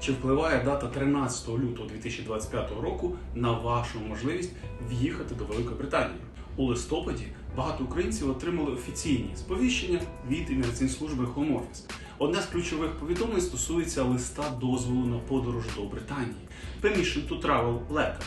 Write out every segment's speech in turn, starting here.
Чи впливає дата 13 лютого 2025 року на вашу можливість в'їхати до Великої Британії? У листопаді багато українців отримали офіційні сповіщення від імміграційної служби Home Office. Одне з ключових повідомлень стосується листа дозволу на подорож до Британії Permission to Travel Letter.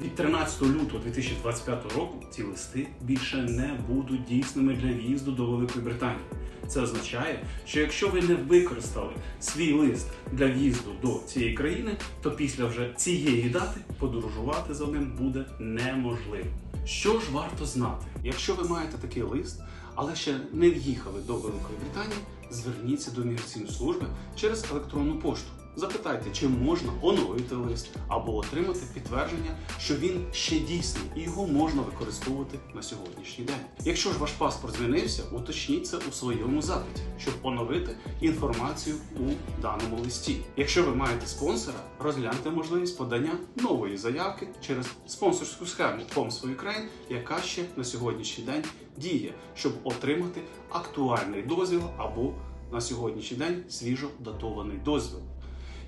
Від 13 лютого 2025 року ці листи більше не будуть дійсними для в'їзду до Великої Британії. Це означає, що якщо ви не використали свій лист для в'їзду до цієї країни, то після вже цієї дати подорожувати за ним буде неможливо. Що ж варто знати? Якщо ви маєте такий лист, але ще не в'їхали до Великої Британії, зверніться до міграційної служби через електронну пошту. Запитайте, чи можна оновити лист або отримати підтвердження, що він ще дійсний і його можна використовувати на сьогоднішній день. Якщо ж ваш паспорт змінився, уточніть це у своєму запиті, щоб оновити інформацію у даному листі. Якщо ви маєте спонсора, розгляньте можливість подання нової заявки через спонсорську схему Homes Ukraine, яка ще на сьогоднішній день діє, щоб отримати актуальний дозвіл або на сьогоднішній день свіжо датований дозвіл.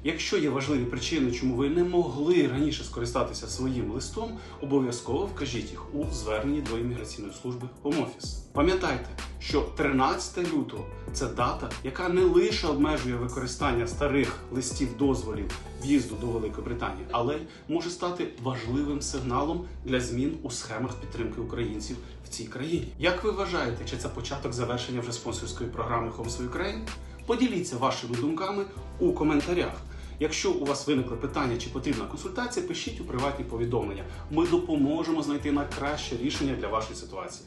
Якщо є важливі причини, чому ви не могли раніше скористатися своїм листом, обов'язково вкажіть їх у зверненні до імміграційної служби Home Office. Пам'ятайте, що 13 лютого це дата, яка не лише обмежує використання старих листів дозволів в'їзду до Великої Британії, але може стати важливим сигналом для змін у схемах підтримки українців в цій країні. Як ви вважаєте, чи це початок завершення вже спонсорської програми Homes Ukraine? Поділіться вашими думками у коментарях. Якщо у вас виникли питання чи потрібна консультація, пишіть у приватні повідомлення. Ми допоможемо знайти найкраще рішення для вашої ситуації.